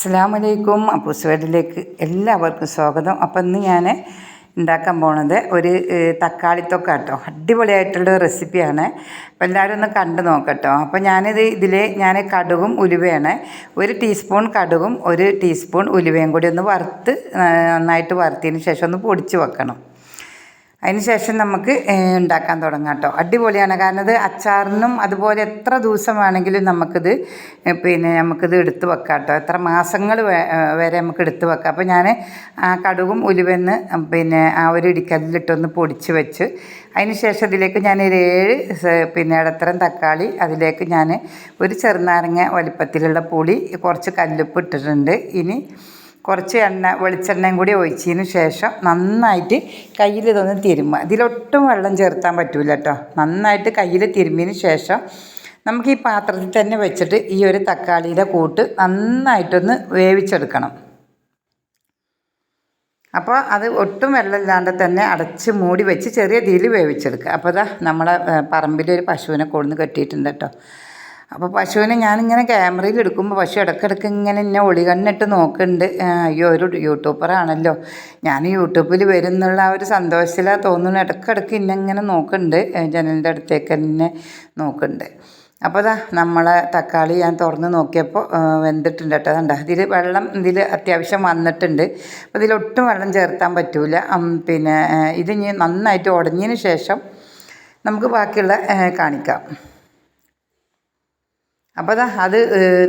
അസ്സാം വലൈക്കും അപ്പൂസ് വീട്ടിലേക്ക് എല്ലാവർക്കും സ്വാഗതം. അപ്പം ഇന്ന് ഞാൻ ഉണ്ടാക്കാൻ പോണത് ഒരു തക്കാളിത്തൊക്ക കേട്ടോ അടിപൊളിയായിട്ടുള്ള റെസിപ്പിയാണ്. അപ്പോൾ എല്ലാവരും ഒന്ന് കണ്ടു നോക്കട്ടോ. അപ്പോൾ ഞാനിത് ഇതിൽ ഞാൻ കടുകും ഉലുവയാണ്. ഒരു ടീസ്പൂൺ കടുകും ഒരു ടീസ്പൂൺ ഉലുവയും കൂടി ഒന്ന് വറുത്ത് നന്നായിട്ട് വറുത്തതിന് ശേഷം ഒന്ന് പൊടിച്ച് വെക്കണം. അതിന് ശേഷം നമുക്ക് ഉണ്ടാക്കാൻ തുടങ്ങാം കേട്ടോ. അടിപൊളിയാണ്. കാരണം ഇത് അച്ചാറിനും അതുപോലെ എത്ര ദിവസം വേണമെങ്കിലും നമുക്കിത് പിന്നെ നമുക്കിത് എടുത്തു വെക്കാം കേട്ടോ. എത്ര മാസങ്ങൾ വരെ നമുക്ക് എടുത്തു വെക്കാം. അപ്പോൾ ഞാൻ കടുകും ഉലുവെന്ന് പിന്നെ ആ ഒരു ഇടിക്കല്ലിട്ടൊന്ന് പൊടിച്ച് വെച്ച് അതിന് ശേഷം ഇതിലേക്ക് ഞാൻ ഒരു ഏഴ് പിന്നെ ഇടത്തരം തക്കാളി അതിലേക്ക് ഞാൻ ഒരു ചെറുനാരങ്ങ വലിപ്പത്തിലുള്ള പുളി കുറച്ച് കല്ലുപ്പ് ഇട്ടിട്ടുണ്ട്. ഇനി കുറച്ച് എണ്ണ വെളിച്ചെണ്ണയും കൂടി ഒഴിച്ചതിന് ശേഷം നന്നായിട്ട് കയ്യിൽ ഇതൊന്ന് തിരുമ്മുക ഇതിലൊട്ടും വെള്ളം ചേർത്താൻ പറ്റില്ല കേട്ടോ നന്നായിട്ട് കയ്യിൽ തിരുമ്മിയതിന് ശേഷം നമുക്ക് ഈ പാത്രത്തിൽ തന്നെ വെച്ചിട്ട് ഈ ഒരു തക്കാളിയുടെ കൂട്ട് നന്നായിട്ടൊന്ന് വേവിച്ചെടുക്കണം. അപ്പോൾ അത് ഒട്ടും വെള്ളമില്ലാണ്ട് തന്നെ അടച്ച് മൂടി വെച്ച് ചെറിയ തീയിൽ വേവിച്ചെടുക്കുക. അപ്പോൾ ഇതാ നമ്മളെ പറമ്പിലൊരു പശുവിനെ കൊണ്ടുവന്ന് കെട്ടിയിട്ടുണ്ട് കേട്ടോ അപ്പോൾ പശുവിനെ ഞാനിങ്ങനെ ക്യാമറയിൽ എടുക്കുമ്പോൾ പശു ഇടയ്ക്കിടയ്ക്ക് ഇങ്ങനെ എന്നെ ഒളികണ്ണിട്ട് നോക്കുന്നുണ്ട് അയ്യോ ഒരു യൂട്യൂബറാണല്ലോ ഞാൻ യൂട്യൂബിൽ വരുന്നുള്ള ആ ഒരു സന്തോഷത്തിലാണ് തോന്നുന്നു. ഇടയ്ക്കിടയ്ക്ക് എന്നെ ഇങ്ങനെ നോക്കുന്നുണ്ട് ജനലിന്റെ അടുത്തേക്ക് തന്നെ നോക്കുന്നുണ്ട് അപ്പോൾ ദാ നമ്മളെ തക്കാളി ഞാൻ തുറന്ന് നോക്കിയപ്പോൾ വെന്തിട്ടുണ്ട് കേട്ടോ. കണ്ട? ഇതിൽ വെള്ളം ഇതിൽ അത്യാവശ്യം വന്നിട്ടുണ്ട്. അപ്പോൾ ഇതിലൊട്ടും വെള്ളം ചേർത്താൻ പറ്റില്ല പിന്നെ ഇത് ഇനി നന്നായിട്ട് ഉടഞ്ഞതിന് ശേഷം നമുക്ക് ബാക്കിയുള്ള കാണിക്കാം. അപ്പോൾ അത്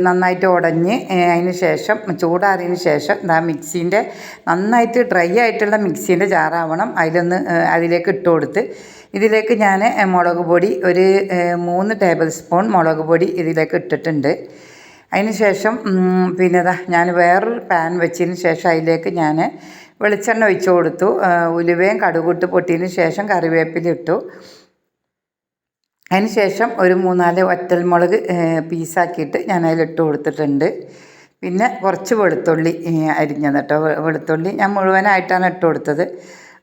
നന്നായിട്ട് ഉടഞ്ഞ് അതിന് ശേഷം ചൂടാറിയതിന് ശേഷം ഇതാ മിക്സീന്റെ നന്നായിട്ട് ഡ്രൈ ആയിട്ടുള്ള മിക്സീന്റെ ജാറാവണം. അതിലൊന്ന് അതിലേക്ക് ഇട്ട് കൊടുത്ത് ഇതിലേക്ക് ഞാൻ മുളക് പൊടി ഒരു മൂന്ന് ടേബിൾ സ്പൂൺ മുളക് പൊടി ഇതിലേക്ക് ഇട്ടിട്ടുണ്ട്. അതിന് ശേഷം പിന്നെ ദാ ഞാൻ വേറൊരു പാൻ വെച്ചതിന് ശേഷം അതിലേക്ക് ഞാൻ വെളിച്ചെണ്ണ ഒഴിച്ചു കൊടുത്തു. ഉലുവയും കടുകിട്ട് പൊട്ടിയതിന് ശേഷം കറിവേപ്പില ഇട്ടു. ശേഷം ഒരു മൂന്നാൽ വറ്റൽ മുളക് പീസാക്കിയിട്ട് ഞാൻ അതിലിട്ട് കൊടുത്തിട്ടുണ്ട്. പിന്നെ കുറച്ച് വെളുത്തുള്ളി അരിഞ്ഞത് കേട്ടോ. വെളുത്തുള്ളി ഞാൻ മുഴുവനായിട്ടാണ് ഇട്ട് കൊടുത്തത്.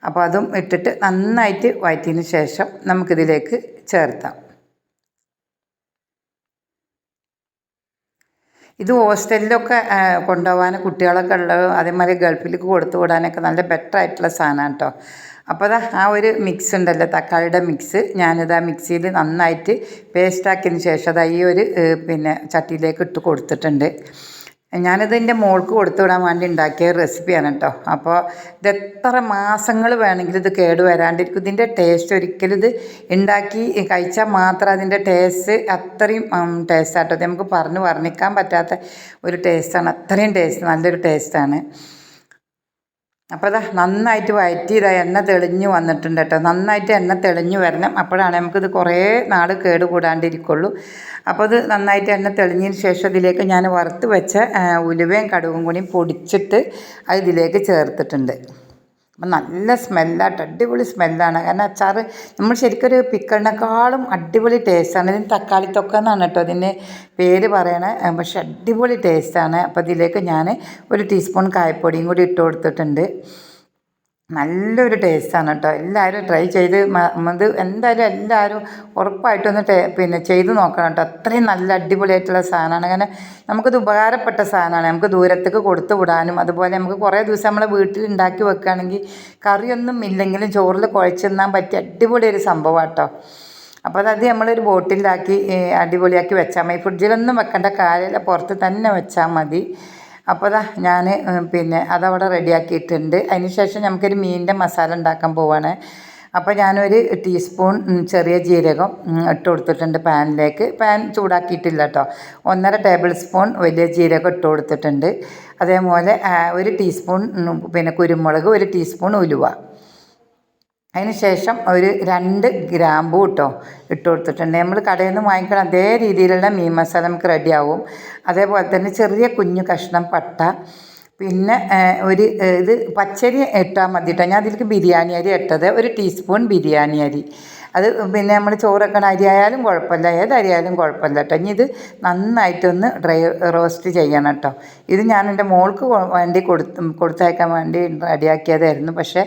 അപ്പോൾ അതും ഇട്ടിട്ട് നന്നായിട്ട് വഴറ്റിയതിന് ശേഷം നമുക്കിതിലേക്ക് ചേർത്താം ഇത് ഹോസ്റ്റലിലൊക്കെ കൊണ്ടുപോകാൻ കുട്ടികളൊക്കെ ഉള്ളത് അതേമാതിരി ഗൾഫിലേക്ക് കൊടുത്തു വിടാനൊക്കെ നല്ല ബെറ്റർ ആയിട്ടുള്ള സാധനമാണ് കേട്ടോ. അപ്പോൾ അതാ ആ ഒരു മിക്സ് ഉണ്ടല്ലോ തക്കാളിയുടെ മിക്സ് ഞാനിത് ആ മിക്സിയിൽ നന്നായിട്ട് പേസ്റ്റാക്കിയതിന് ശേഷം അത് ഈ ഒരു പിന്നെ ചട്ടിയിലേക്ക് ഇട്ട് കൊടുത്തിട്ടുണ്ട്. ഞാനിത് എന്റെ മോൾക്ക് കൊടുത്തു വിടാൻ വേണ്ടി ഉണ്ടാക്കിയ റെസിപ്പിയാണ് കേട്ടോ അപ്പോൾ ഇത് എത്ര മാസങ്ങൾ വേണമെങ്കിലും ഇത് കേട് വരാണ്ടിരിക്കും. ഇതിന്റെ ടേസ്റ്റ് ഒരിക്കലും ഇത് ഉണ്ടാക്കി കഴിച്ചാൽ മാത്രം അതിന്റെ ടേസ്റ്റ് അത്രയും ടേസ്റ്റ് ആട്ടോ. നമുക്ക് പറഞ്ഞു വർണിക്കാൻ പറ്റാത്ത ഒരു ടേസ്റ്റാണ് അത്രയും ടേസ്റ്റ് നല്ലൊരു ടേസ്റ്റാണ് അപ്പോൾ അതാ നന്നായിട്ട് വഴറ്റി ഇതാ എണ്ണ തെളിഞ്ഞു വന്നിട്ടുണ്ട് കേട്ടോ. നന്നായിട്ട് എണ്ണ തെളിഞ്ഞു വരണം. അപ്പോഴാണ് നമുക്കിത് കുറേ നാൾ കേട് കൂടാണ്ടിരിക്കുള്ളൂ അപ്പോൾ ഇത് നന്നായിട്ട് എണ്ണ തെളിഞ്ഞതിന് ശേഷം ഇതിലേക്ക് ഞാൻ വറുത്ത് വെച്ച ഉലുവയും കടുകും കൂടിയും പൊടിച്ചിട്ട് അത് ഇതിലേക്ക് ചേർത്തിട്ടുണ്ട്. അപ്പം നല്ല സ്മെല്ലാട്ടോ അടിപൊളി സ്മെല്ലാണ്. കാരണം അച്ചാർ നമ്മൾ ശരിക്കൊരു പിക്കലിനേക്കാളും അടിപൊളി ടേസ്റ്റാണ്. ഇതിന് തക്കാളിത്തൊക്ക എന്നാണ് കേട്ടോ അതിന്റെ പേര് പറയണേ. പക്ഷെ അടിപൊളി ടേസ്റ്റാണ്. അപ്പോൾ ഇതിലേക്ക് ഞാൻ ഒരു ടീസ്പൂൺ കായപ്പൊടിയും കൂടി ഇട്ട് കൊടുത്തിട്ടുണ്ട്. നല്ലൊരു ടേസ്റ്റാണ് കേട്ടോ. എല്ലാവരും ട്രൈ ചെയ്ത് ഇത് എന്തായാലും എല്ലാവരും ഉറപ്പായിട്ടൊന്ന് ടേ പിന്നെ ചെയ്ത് നോക്കണം കേട്ടോ. അത്രയും നല്ല അടിപൊളിയായിട്ടുള്ള സാധനമാണ്. അങ്ങനെ നമുക്കിത് ഉപകാരപ്പെട്ട സാധനമാണ്. നമുക്ക് ദൂരത്തേക്ക് കൊടുത്തു വിടാനും അതുപോലെ നമുക്ക് കുറേ ദിവസം നമ്മളെ വീട്ടിൽ ഉണ്ടാക്കി വെക്കുകയാണെങ്കിൽ കറിയൊന്നും ഇല്ലെങ്കിലും ചോറിൽ കുഴച്ച് തിന്നാൻ പറ്റിയ അടിപൊളി ഒരു സംഭവമാണ് കേട്ടോ. അപ്പോൾ അതത് നമ്മളൊരു ബോട്ടിലാക്കി അടിപൊളിയാക്കി വെച്ചാൽ മതി. ഫ്രിഡ്ജിലൊന്നും വെക്കേണ്ട കാര്യമില്ല. പുറത്ത് തന്നെ വെച്ചാൽ മതി. അപ്പോൾ ദാ ഞാൻ പിന്നെ അതവിടെ റെഡിയാക്കിയിട്ടുണ്ട്. അതിന് ശേഷം നമുക്കൊരു മീനിന്റെ മസാല ഉണ്ടാക്കാൻ പോവാണ്. അപ്പോൾ ഞാനൊരു ടീസ്പൂൺ ചെറിയ ജീരകം ഇട്ട് കൊടുത്തിട്ടുണ്ട് പാനിലേക്ക്. പാൻ ചൂടാക്കിയിട്ടില്ല കേട്ടോ ഒന്നര ടേബിൾ സ്പൂൺ വലിയ ജീരകം ഇട്ട് കൊടുത്തിട്ടുണ്ട്. അതേപോലെ ഒരു ടീസ്പൂൺ പിന്നെ കുരുമുളക് ഒരു ടീസ്പൂൺ ഉലുവ. അതിന് ശേഷം ഒരു രണ്ട് ഗ്രാമ്പൂ കേട്ടോ ഇട്ട് കൊടുത്തിട്ടുണ്ട്. നമ്മൾ കടയിൽ നിന്ന് വാങ്ങിക്കണം അതേ രീതിയിലുള്ള മീൻ മസാല നമുക്ക് റെഡിയാവും അതേപോലെ തന്നെ ചെറിയ കുഞ്ഞു കഷ്ണം പട്ട പിന്നെ ഒരു ഇത് പച്ചരി ഇട്ടാൽ മതി കേട്ടോ ഞാൻ അതിലേക്ക് ബിരിയാണി അരി ഇട്ടത് ഒരു ടീസ്പൂൺ ബിരിയാണി അരി. അത് പിന്നെ നമ്മൾ ചോറൊക്കെ അരി ആയാലും കുഴപ്പമില്ല. ഏത് അരിയായാലും കുഴപ്പമില്ല കേട്ടോ. ഇനി ഇത് നന്നായിട്ടൊന്ന് ഡ്രൈ റോസ്റ്റ് ചെയ്യണം കേട്ടോ. ഇത് ഞാൻ എന്റെ മോൾക്ക് വേണ്ടി കൊടുത്ത് കൊടുത്തയക്കാൻ വേണ്ടി റെഡിയാക്കിയതായിരുന്നു. പക്ഷേ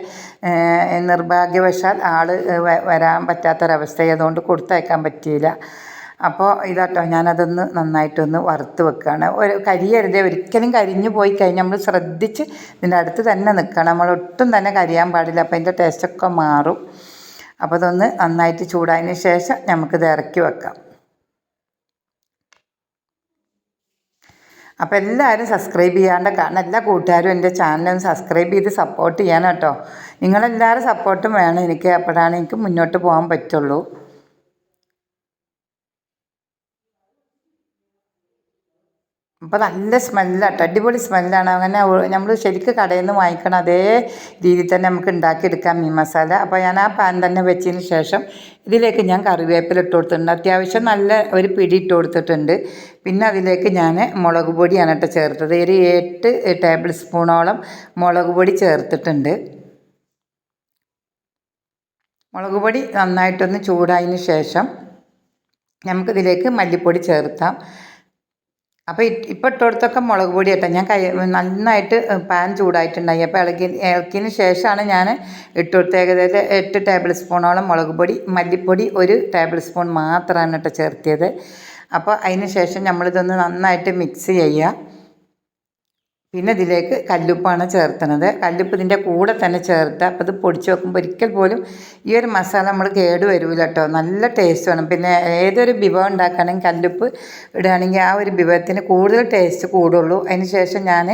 നിർഭാഗ്യവശാൽ ആൾ വരാൻ പറ്റാത്തൊരവസ്ഥയായതുകൊണ്ട് കൊടുത്തയക്കാൻ പറ്റിയില്ല. അപ്പോൾ ഇതാട്ടോ ഞാനതൊന്ന് നന്നായിട്ടൊന്ന് വറുത്ത് വെക്കുകയാണ് ഒരു കരിയരുത്. ഒരിക്കലും കരിഞ്ഞു പോയി കഴിഞ്ഞാൽ നമ്മൾ ശ്രദ്ധിച്ച് ഇതിന്റെ അടുത്ത് തന്നെ നിൽക്കണം. നമ്മൾ ഒട്ടും തന്നെ കരിയാൻ പാടില്ല. അപ്പോൾ അതിന്റെ ടേസ്റ്റൊക്കെ മാറും. അപ്പോൾ അതൊന്ന് നന്നായിട്ട് ചൂടായതിന് ശേഷം നമുക്കിത് ഇറക്കി വെക്കാം. അപ്പോൾ എല്ലാവരും സബ്സ്ക്രൈബ് ചെയ്യാണ്ട് കാരണം എല്ലാ കൂട്ടുകാരും എന്റെ ചാനലും സബ്സ്ക്രൈബ് ചെയ്ത് സപ്പോർട്ട് ചെയ്യാൻ കേട്ടോ. നിങ്ങളെല്ലാവരും സപ്പോർട്ടും വേണം എനിക്ക് അപ്പോഴാണ് എനിക്ക് മുന്നോട്ട് പോകാൻ പറ്റുള്ളൂ. അപ്പോൾ നല്ല സ്മെല്ലാട്ടോ. അടിപൊളി സ്മെല്ലാണ്. അങ്ങനെ നമ്മൾ ശരിക്കും കടയിൽ നിന്ന് വാങ്ങിക്കണം അതേ രീതിയിൽ തന്നെ നമുക്ക് ഉണ്ടാക്കിയെടുക്കാം മീൻ മസാല. അപ്പോൾ ഞാൻ ആ പാൻ തന്നെ വെച്ചതിന് ശേഷം ഇതിലേക്ക് ഞാൻ കറിവേപ്പില ഇട്ട് കൊടുത്തിട്ടുണ്ട്. അത്യാവശ്യം നല്ല ഒരു പിടി ഇട്ട് കൊടുത്തിട്ടുണ്ട്. പിന്നെ അതിലേക്ക് ഞാൻ മുളക് പൊടിയാണ് കേട്ടോ ചേർത്തത്. ഒരു എട്ട് ടേബിൾ സ്പൂണോളം മുളക് പൊടി ചേർത്തിട്ടുണ്ട്. മുളക് പൊടി നന്നായിട്ടൊന്ന് ചൂടായതിന് ശേഷം നമുക്കിതിലേക്ക് മല്ലിപ്പൊടി ചേർത്താം അപ്പോൾ ഇപ്പോൾ ഇട്ടടുത്തൊക്കെ മുളക് പൊടി കേട്ടോ. ഞാൻ കൈ നന്നായിട്ട് പാൻ ചൂടായിട്ടുണ്ടായി അപ്പോൾ ഇളക്കി ഇളക്കിയതിന് ശേഷമാണ് ഞാൻ ഇട്ടുകൊടുത്ത് ഏകദേശം എട്ട് ടേബിൾ സ്പൂണോളം മുളക് പൊടി മല്ലിപ്പൊടി ഒരു ടേബിൾ സ്പൂൺ മാത്രമാണ് കേട്ടോ ചേർത്തിയത്. അപ്പോൾ അതിന് ശേഷം നമ്മളിതൊന്ന് നന്നായിട്ട് മിക്സ് ചെയ്യുക. പിന്നെ ഇതിലേക്ക് കല്ലുപ്പാണ് ചേർത്തണത് കല്ലുപ്പ് ഇതിന്റെ കൂടെ തന്നെ ചേർത്ത് അപ്പോൾ ഇത് പൊടിച്ച് വെക്കുമ്പോൾ ഒരിക്കൽ പോലും ഈ ഒരു മസാല നമ്മൾ കേട് വരില്ല കേട്ടോ നല്ല ടേസ്റ്റ് വേണം. പിന്നെ ഏതൊരു വിഭവം ഉണ്ടാക്കുകയാണെങ്കിൽ കല്ലുപ്പ് ഇടുകയാണെങ്കിൽ ആ ഒരു വിഭവത്തിന് കൂടുതൽ ടേസ്റ്റ് കൂടുള്ളൂ. അതിന് ശേഷം ഞാൻ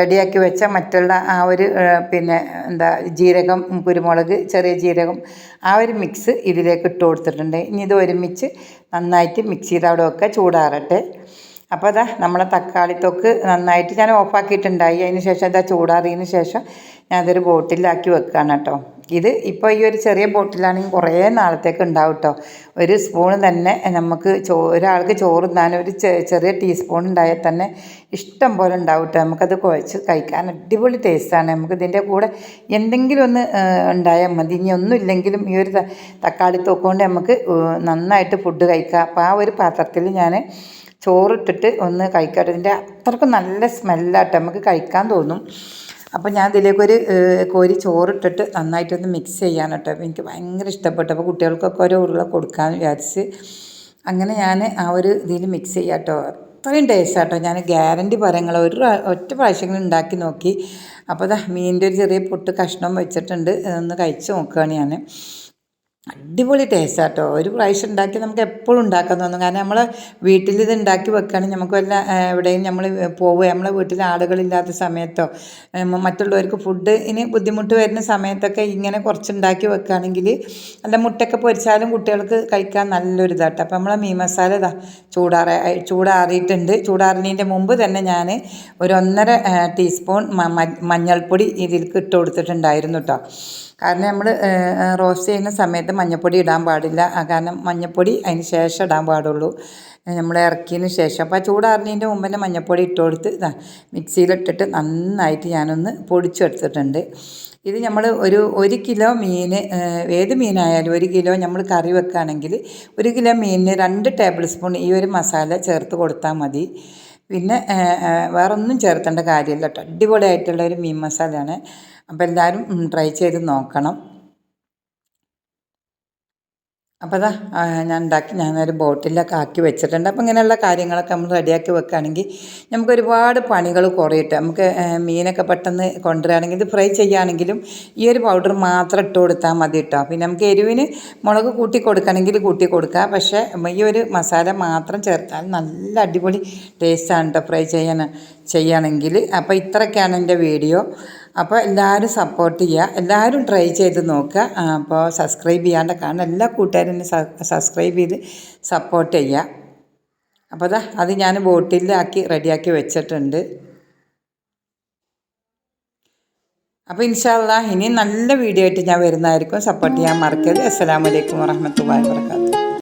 റെഡിയാക്കി വെച്ച മറ്റുള്ള ആ ഒരു പിന്നെ എന്താ ജീരകം കുരുമുളക് ചെറിയ ജീരകം ആ ഒരു മിക്സ് ഇതിലേക്ക് ഇട്ട് കൊടുത്തിട്ടുണ്ട്. ഇനി ഇത് ഒരുമിച്ച് നന്നായിട്ട് മിക്സ് ചെയ്ത് അവിടെ ചൂടാറട്ടെ. അപ്പോൾ അതാ നമ്മളെ തക്കാളി തൊക്ക് നന്നായിട്ട് ഞാൻ ഓഫാക്കിയിട്ടുണ്ടായി. അതിന് ശേഷം അതാ ചൂടാറിയതിന് ശേഷം ഞാൻ അതൊരു ബോട്ടിലാക്കി വെക്കുകയാണ് കേട്ടോ. ഇത് ഇപ്പോൾ ഈ ഒരു ചെറിയ ബോട്ടിലാണെങ്കിൽ കുറേ നാളത്തേക്ക് ഉണ്ടാവും കേട്ടോ. ഒരു സ്പൂൺ തന്നെ നമുക്ക് ചോ ഒരാൾക്ക് ചോറ് തിന്നാൻ ഒരു ചെറിയ ടീസ്പൂൺ ഉണ്ടായാൽ തന്നെ ഇഷ്ടം പോലെ ഉണ്ടാവും കേട്ടോ. നമുക്കത് കുഴച്ച് കഴിക്കാൻ അടിപൊളി ടേസ്റ്റാണ്. നമുക്ക് ഇതിന്റെ കൂടെ എന്തെങ്കിലും ഒന്ന് ഉണ്ടായാൽ മതി. ഇനി ഒന്നുമില്ലെങ്കിലും ഈ ഒരു തക്കാളി തൊക്കുകൊണ്ട് നമുക്ക് നന്നായിട്ട് ഫുഡ് കഴിക്കാം. അപ്പോൾ ആ ഒരു പാത്രത്തിൽ ഞാൻ ചോറിട്ടിട്ട് ഒന്ന് കഴിക്കട്ടെ. ഇതിന്റെ അത്രയ്ക്കും നല്ല സ്മെല്ലാട്ടോ. നമുക്ക് കഴിക്കാൻ തോന്നും. അപ്പോൾ ഞാൻ ഇതിലേക്കൊരു കോരി ചോറിട്ടിട്ട് നന്നായിട്ടൊന്ന് മിക്സ് ചെയ്യാൻ കേട്ടോ എനിക്ക് ഭയങ്കര ഇഷ്ടപ്പെട്ടു. അപ്പോൾ കുട്ടികൾക്കൊക്കെ ഒരു ഉരുള കൊടുക്കാമെന്ന് വിചാരിച്ച് അങ്ങനെ ഞാൻ ആ ഒരു ഇതിൽ മിക്സ് ചെയ്യാം കേട്ടോ അത്രയും ടേസ്റ്റ് ഞാൻ ഗ്യാരണ്ടി പറയുങ്ങൾ ഒരു ഒറ്റ പ്രാവശ്യങ്ങൾ ഉണ്ടാക്കി നോക്കി. അപ്പോൾ അതാ മീനിന്റെ ഒരു ചെറിയ പൊട്ട് കഷ്ണം വെച്ചിട്ടുണ്ട്. ഒന്ന് കഴിച്ച് നോക്കുകയാണ് ഞാൻ. അടിപൊളി ടേസ്റ്റ് കേട്ടോ ഒരു പ്രാവശ്യം ഉണ്ടാക്കി നമുക്ക് എപ്പോഴും ഉണ്ടാക്കാൻ തോന്നും. കാരണം നമ്മൾ വീട്ടിൽ ഇത് ഉണ്ടാക്കി വെക്കുകയാണെങ്കിൽ നമുക്ക് വല്ല എവിടെയും നമ്മൾ പോവുക. നമ്മളെ വീട്ടിൽ ആളുകളില്ലാത്ത സമയത്തോ മറ്റുള്ളവർക്ക് ഫുഡ് ഇനി ബുദ്ധിമുട്ട് വരുന്ന സമയത്തൊക്കെ ഇങ്ങനെ കുറച്ച് ഉണ്ടാക്കി വെക്കുകയാണെങ്കിൽ നല്ല മുട്ടയൊക്കെ പൊരിച്ചാലും കുട്ടികൾക്ക് കഴിക്കാൻ നല്ലൊരു ഇതാട്ടോ. അപ്പോൾ നമ്മളെ മീൻ മസാല ഇതാ ചൂടാറ ചൂടാറിയിട്ടുണ്ട്. ചൂടാറുന്നതിന്റെ മുമ്പ് തന്നെ ഞാൻ ഒരു ഒന്നര ടീസ്പൂൺ മഞ്ഞൾപ്പൊടി ഇതിലേക്ക് ഇട്ട് കൊടുത്തിട്ടുണ്ടായിരുന്നു കേട്ടോ കാരണം നമ്മൾ റോസ്റ്റ് ചെയ്യുന്ന സമയത്ത് മഞ്ഞൾപ്പൊടി ഇടാൻ പാടില്ല. കാരണം മഞ്ഞൾപ്പൊടി അതിന് ശേഷം ഇടാൻ പാടുള്ളൂ. നമ്മൾ ഇറക്കിയതിന് ശേഷം. അപ്പോൾ ആ ചൂടാറിനതിന്റെ മുമ്പ് തന്നെ മഞ്ഞൾപ്പൊടി ഇട്ട് കൊടുത്ത് മിക്സിയിലിട്ടിട്ട് നന്നായിട്ട് ഞാനൊന്ന് പൊടിച്ചെടുത്തിട്ടുണ്ട്. ഇത് നമ്മൾ ഒരു ഒരു കിലോ മീൻ ഏത് മീനായാലും ഒരു കിലോ നമ്മൾ കറി വെക്കുകയാണെങ്കിൽ ഒരു കിലോ മീനിന് രണ്ട് ടേബിൾ സ്പൂൺ ഈ ഒരു മസാല ചേർത്ത് കൊടുത്താൽ മതി. പിന്നെ വേറൊന്നും ചേർക്കേണ്ട കാര്യമില്ല കേട്ടോ. അടിപൊളിയായിട്ടുള്ള ഒരു മീൻ മസാലയാണ്. അപ്പോൾ എല്ലാവരും ട്രൈ ചെയ്ത് നോക്കണം. അപ്പോൾ അതാ ഞാൻ ഉണ്ടാക്കി ഞാൻ ഒരു ബോട്ടിലൊക്കെ ആക്കി വെച്ചിട്ടുണ്ട്. അപ്പോൾ ഇങ്ങനെയുള്ള കാര്യങ്ങളൊക്കെ നമ്മൾ റെഡിയാക്കി വെക്കുകയാണെങ്കിൽ നമുക്ക് ഒരുപാട് പണികൾ കുറയിട്ട്. നമുക്ക് മീനൊക്കെ പെട്ടെന്ന് കൊണ്ടുവരികയാണെങ്കിൽ ഇത് ഫ്രൈ ചെയ്യുകയാണെങ്കിലും ഈ ഒരു പൗഡർ മാത്രം ഇട്ട് കൊടുത്താൽ മതി കേട്ടോ. പിന്നെ നമുക്ക് എരിവിന് മുളക് കൂട്ടി കൊടുക്കണമെങ്കിൽ കൂട്ടി കൊടുക്കുക പക്ഷേ ഈ ഒരു മസാല മാത്രം ചേർത്താൽ നല്ല അടിപൊളി ടേസ്റ്റാണ് കേട്ടോ ഫ്രൈ ചെയ്യാൻ ചെയ്യുകയാണെങ്കിൽ അപ്പോൾ ഇത്രയൊക്കെയാണ് എന്റെ വീഡിയോ. അപ്പോൾ എല്ലാവരും സപ്പോർട്ട് ചെയ്യുക എല്ലാവരും ട്രൈ ചെയ്ത് നോക്കുക അപ്പോൾ സബ്സ്ക്രൈബ് ചെയ്യാണ്ട് കാരണം എല്ലാ കൂട്ടുകാരും സബ്സ്ക്രൈബ് ചെയ്ത് സപ്പോർട്ട് ചെയ്യുക അപ്പോൾ അതാ അത് ഞാൻ ബോട്ടിലാക്കി റെഡിയാക്കി വെച്ചിട്ടുണ്ട്. അപ്പോൾ ഇൻഷാല്ല ഇനി നല്ല വീഡിയോ ആയിട്ട് ഞാൻ വരുന്നതായിരിക്കും. സപ്പോർട്ട് ചെയ്യാൻ മറക്കരുത്. അസ്സാം വലൈക്കും വാഹമത്തല്ലാ വാബർക്കാത്തു